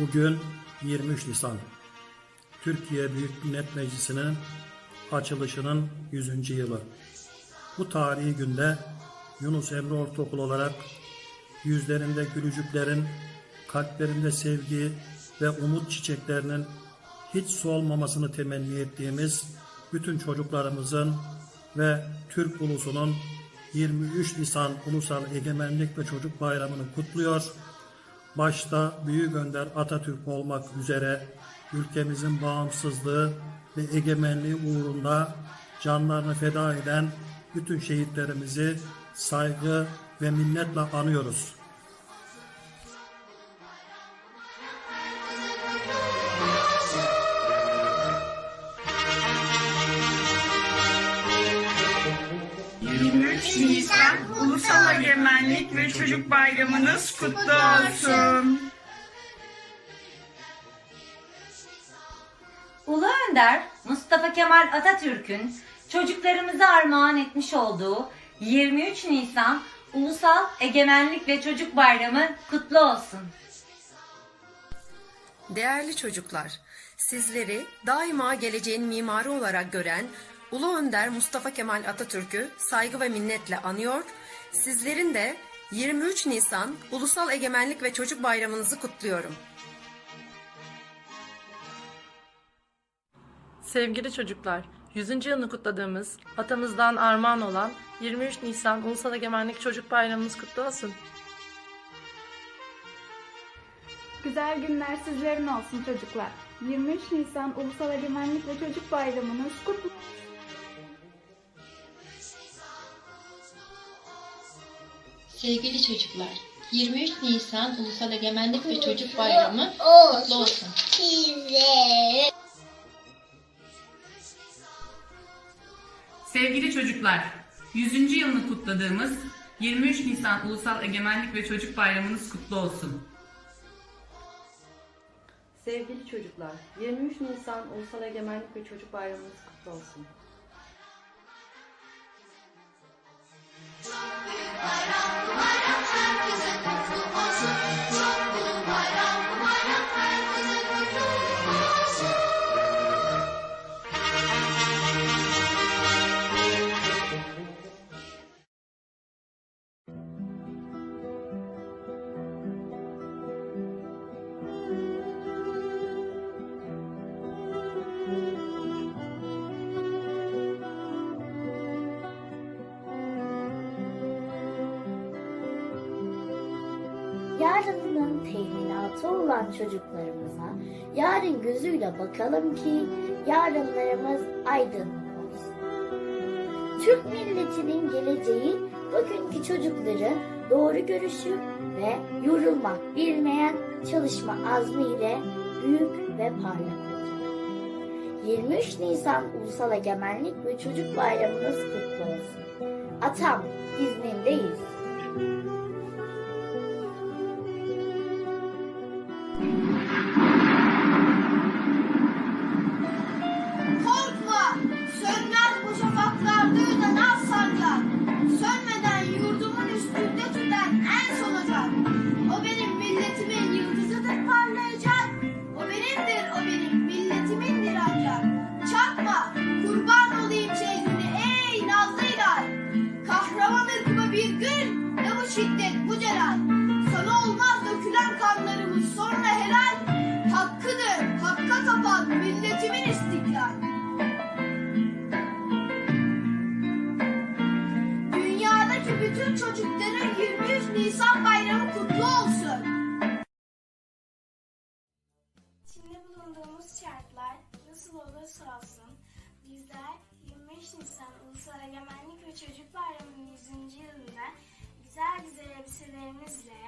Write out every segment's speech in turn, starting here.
Bugün 23 Nisan. Türkiye Büyük Millet Meclisi'nin açılışının 100. yılı. Bu tarihi günde Yunus Emre Ortaokul olarak yüzlerinde gülücüklerin, kalplerinde sevgi ve umut çiçeklerinin hiç solmamasını temenni ettiğimiz bütün çocuklarımızın ve Türk ulusunun 23 Nisan Ulusal Egemenlik ve Çocuk Bayramı'nı kutluyor. Başta Büyük Önder Atatürk olmak üzere ülkemizin bağımsızlığı ve egemenliği uğrunda canlarını feda eden bütün şehitlerimizi saygı ve minnetle anıyoruz. Egemenlik ve Çocuk Bayramınız kutlu olsun. Ulu Önder Mustafa Kemal Atatürk'ün çocuklarımıza armağan etmiş olduğu 23 Nisan Ulusal Egemenlik ve Çocuk Bayramı kutlu olsun. Değerli çocuklar, sizleri daima geleceğin mimarı olarak gören Ulu Önder Mustafa Kemal Atatürk'ü saygı ve minnetle anıyor, sizlerin de 23 Nisan Ulusal Egemenlik ve Çocuk Bayramınızı kutluyorum. Sevgili çocuklar, 100. yılını kutladığımız, atamızdan armağan olan 23 Nisan Ulusal Egemenlik Çocuk Bayramımız kutlu olsun. Güzel günler sizlerin olsun çocuklar. 23 Nisan Ulusal Egemenlik ve Çocuk Bayramınız kutlu Sevgili çocuklar, 23 Nisan Ulusal Egemenlik ve Çocuk Bayramı kutlu olsun. Sevgili çocuklar, 100. yılını kutladığımız 23 Nisan Ulusal Egemenlik ve Çocuk Bayramınız kutlu olsun. Sevgili çocuklar, 23 Nisan Ulusal Egemenlik ve Çocuk Bayramınız kutlu olsun. Yarının teminatı olan çocuklarımıza yarın gözüyle bakalım ki yarınlarımız aydınlık olsun. Türk milletinin geleceği bugünkü çocukların doğru görüşü ve yorulmak bilmeyen çalışma azmiyle büyük ve parlak olacak. 23 Nisan Ulusal Egemenlik ve Çocuk Bayramınız kutlu olsun. Atam iznindeyiz. İçinde bulunduğumuz şartlar nasıl olursa olsun bizler 25 Nisan Ulusal Egemenlik ve Çocuk Bayramı'nın 100. yılında güzel güzel elbiselerimizle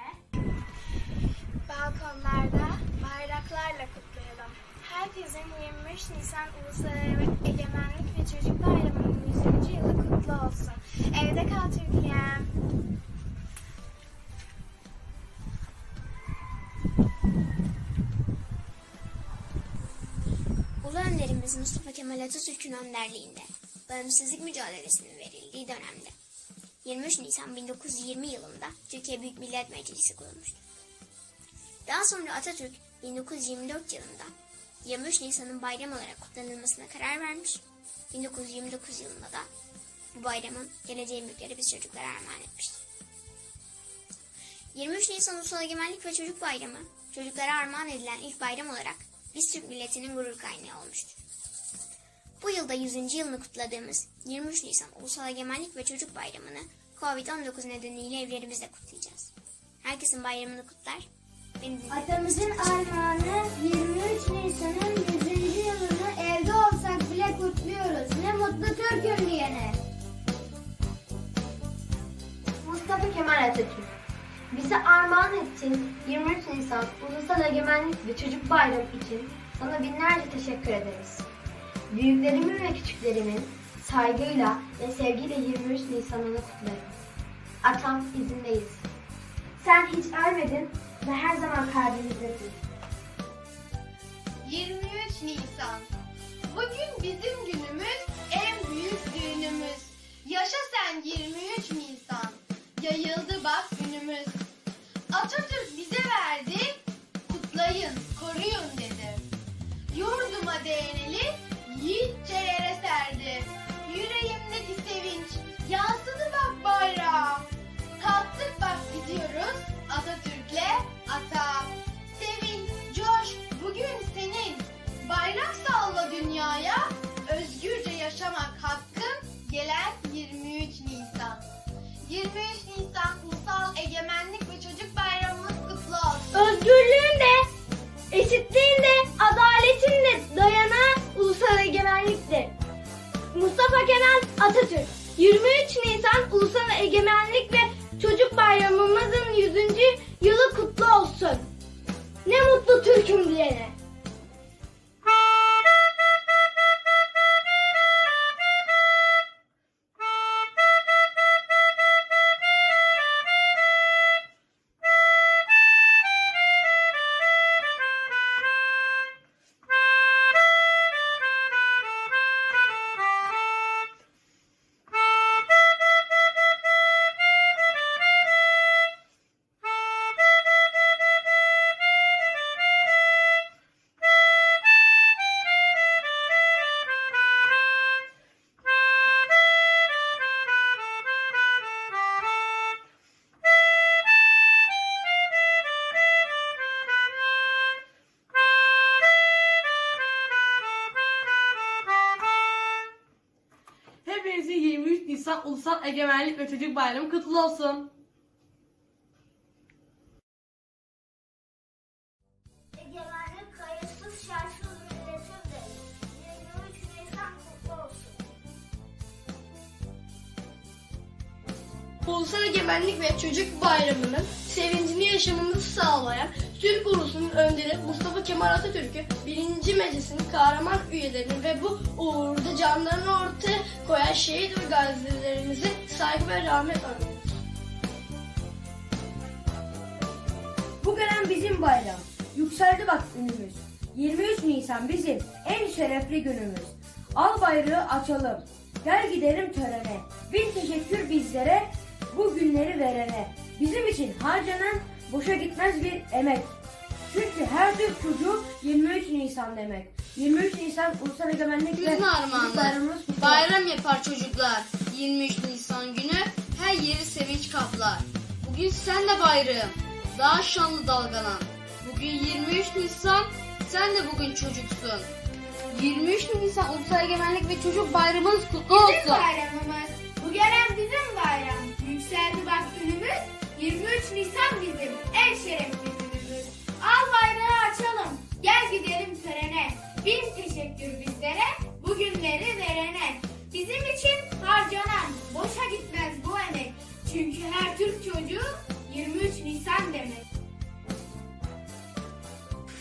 balkonlarda bayraklarla kutlayalım. Herkesin 23 Nisan Ulusal Egemenlik ve Çocuk Bayramı'nın 100. yılı kutlu olsun. Evde kal Türkiye'm. Önderimiz Mustafa Kemal Atatürk'ün önderliğinde bağımsızlık mücadelesinin verildiği dönemde 23 Nisan 1920 yılında Türkiye Büyük Millet Meclisi kurulmuştur. Daha sonra Atatürk 1924 yılında 23 Nisan'ın bayram olarak kutlanılmasına karar vermiş. 1929 yılında da bu bayramın geleceğin büyükleri biz çocuklara armağan etmiştir. 23 Nisan Ulusal Egemenlik ve Çocuk Bayramı, çocuklara armağan edilen ilk bayram olarak biz Türk milletinin gurur kaynağı olmuştur. Bu yılda 100. yılını kutladığımız 23 Nisan Ulusal Egemenlik ve Çocuk Bayramı'nı Covid-19 nedeniyle evlerimizde kutlayacağız. Herkesin bayramını kutlar. Atamızın armağanı 23 Nisan'ın 100. yılını evde olsak bile kutluyoruz. Ne mutlu Türk'üm diyene. Mustafa Kemal Atatürk bize armağan ettiğin 23 Nisan Ulusal Egemenlik ve Çocuk Bayramı için sana binlerce teşekkür ederiz. Büyüklerimin ve küçüklerimin saygıyla ve sevgiyle 23 Nisan'ını kutlarım. Atam izindeyiz. Sen hiç ölmedin ve her zaman kalbimizdesin. 23 Nisan. Bugün bizim günümüz, en büyük düğünümüz. Yaşa sen 23 Nisan. Yayıldı bak günümüz. Atatürk bize verdi, kutlayın, koruyun dedi. Yurduma değineli, yiğitçe yere serdi. Yüreğimdeki sevinç, yansıdı bak bayrağa. Kalktık bak gidiyoruz, Atatürk'le ata. Sevin, coş, bugün senin. Bayrak salla dünyaya, özgürce yaşamak hakkın gelen 23 Nisan. 23 Nisan Ulusal Egemenlik ve Çocuk Bayramımız kutlu olsun. Özgürlüğün de, eşitliğin de, adaletin de dayanağı ulusal egemenliktir. Mustafa Kemal Atatürk 23 Nisan Ulusal Egemenlik ve Çocuk Bayramımızın 100. yılı kutlu olsun. Ne mutlu Türk'üm diyene. Nisan Ulusal Egemenlik ve Çocuk Bayramı kutlu olsun. Egemenlik kayıtsız şartsız milletimdir. 23 Nisan kutlu olsun. Ulusal Egemenlik ve Çocuk Bayramı'nın sevincini yaşamamızı sağlayan Türk ulusunun önderi Mustafa Kemal Atatürk'ü, birinci meclisin kahraman üyelerini ve bu uğurda canlarını ortaya koyan şehit ve gazilerimizi saygı ve rahmet anıyoruz. Bu gelen bizim bayram. Yükseldi bak ünümüz. 23 Nisan bizim en şerefli günümüz. Al bayrağı açalım. Gel gidelim törene. Bin teşekkür bizlere, bu günleri verene. Bizim için harcanan boşa gitmez bir emek. Çünkü her Türk çocuğu 23 Nisan demek. 23 Nisan Ulusal Egemenlik ve Gün armağanı. Bayram yapar çocuklar. 23 Nisan günü her yeri sevinç kaplar. Bugün sen de bayrağım. Daha şanlı dalgalan. Bugün 23 Nisan. Sen de bugün çocuksun. 23 Nisan Ulusal Egemenlik ve Çocuk Bayramımız kutlu olsun. Bizim bayramımız. Bu gelen bizim bayram. Yükseldi bak. 23 Nisan bizim en şerefli günümüz. Al bayrağı açalım. Gel gidelim törene. Bin teşekkür bizlere. Bu günleri verene. Bizim için harcanan boşa gitmez bu emek. Çünkü her Türk çocuğu 23 Nisan demek.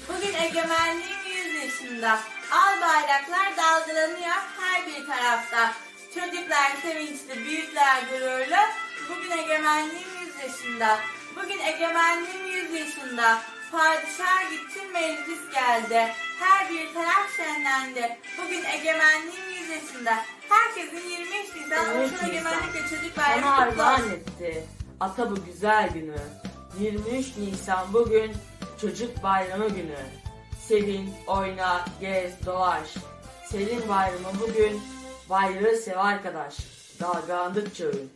Bugün egemenliğin 100 yaşında. Al bayraklar dalgalanıyor her bir tarafta. Çocuklar sevinçli, büyükler gururlu. Bugün egemenliğin 100 yaşında. Bugün egemenliğin 100 yaşında. Padişah gitti, meclis geldi. Her bir taraf şenlendi. Bugün egemenliğin 100 yaşında. Herkesin 23 Nisan 23 Ulusal Egemenlik ve Çocuk Bayramı kutlu olsun. etti. Ata bu güzel günü. 23 Nisan bugün Çocuk Bayramı günü. Sevin, oyna, gez, dolaş. Senin bayramı bugün. Bayrağı sev arkadaş. Dalgalandıkça övün.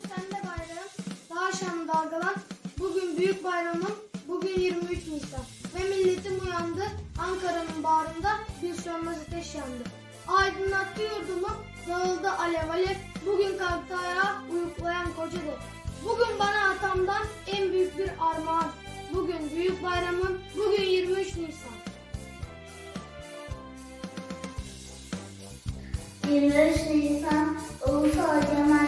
Şanlı dalgalan. Bugün büyük bayramım, bugün 23 Nisan. Ve milletim uyandı, Ankara'nın bağrında bir sönmez ateş yandı. Aydınlattı yurdumu, dağıldı alev alev. Bugün kalktı ayağa, uyuklayan koca dev. Bugün bana atamdan en büyük bir armağan. Bugün büyük bayramım, bugün 23 Nisan. 23 Nisan Ulusal Egemenlik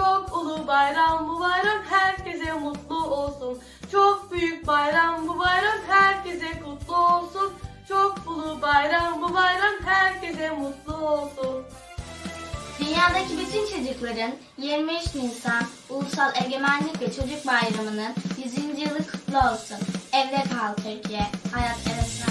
Çok ulu bayram bu bayram herkese mutlu olsun. Çok büyük bayram bu bayram herkese kutlu olsun. Çok ulu bayram bu bayram herkese mutlu olsun. Dünyadaki bütün çocukların 23 Nisan Ulusal Egemenlik ve Çocuk Bayramı'nın 100. yılı kutlu olsun. Evde kal Türkiye, hayat eve